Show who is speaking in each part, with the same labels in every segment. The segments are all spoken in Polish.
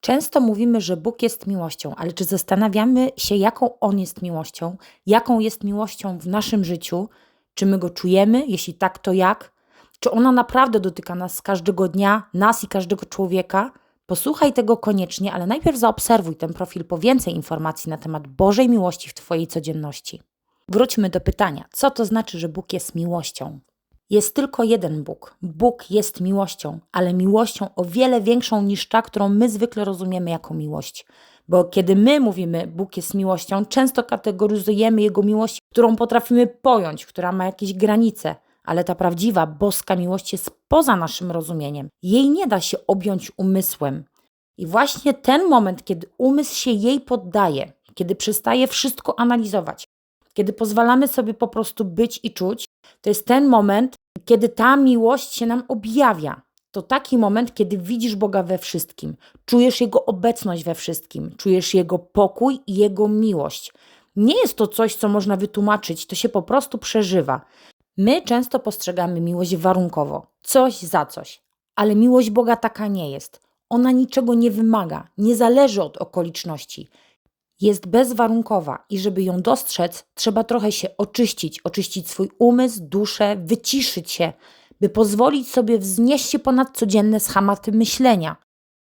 Speaker 1: Często mówimy, że Bóg jest miłością, ale czy zastanawiamy się, jaką On jest miłością, jaką jest miłością w naszym życiu? Czy my go czujemy? Jeśli tak, to jak? Czy ona naprawdę dotyka nas każdego dnia, nas i każdego człowieka? Posłuchaj tego koniecznie, ale najpierw zaobserwuj ten profil po więcej informacji na temat Bożej miłości w Twojej codzienności. Wróćmy do pytania, co to znaczy, że Bóg jest miłością? Jest tylko jeden Bóg. Bóg jest miłością, ale miłością o wiele większą niż ta, którą my zwykle rozumiemy jako miłość. Bo kiedy my mówimy Bóg jest miłością, często kategoryzujemy Jego miłość, którą potrafimy pojąć, która ma jakieś granice, ale ta prawdziwa boska miłość jest poza naszym rozumieniem. Jej nie da się objąć umysłem. I właśnie ten moment, kiedy umysł się jej poddaje, kiedy przestaje wszystko analizować, kiedy pozwalamy sobie po prostu być i czuć, to jest ten moment, kiedy ta miłość się nam objawia. To taki moment, kiedy widzisz Boga we wszystkim, czujesz Jego obecność we wszystkim, czujesz Jego pokój i Jego miłość. Nie jest to coś, co można wytłumaczyć, to się po prostu przeżywa. My często postrzegamy miłość warunkowo, coś za coś, ale miłość Boga taka nie jest. Ona niczego nie wymaga, nie zależy od okoliczności. Jest bezwarunkowa i żeby ją dostrzec, trzeba trochę się oczyścić, oczyścić swój umysł, duszę, wyciszyć się, by pozwolić sobie wznieść się ponad codzienne schematy myślenia.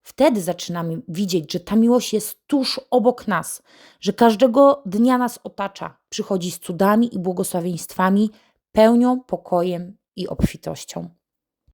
Speaker 1: Wtedy zaczynamy widzieć, że ta miłość jest tuż obok nas, że każdego dnia nas otacza, przychodzi z cudami i błogosławieństwami, pełnią, pokojem i obfitością.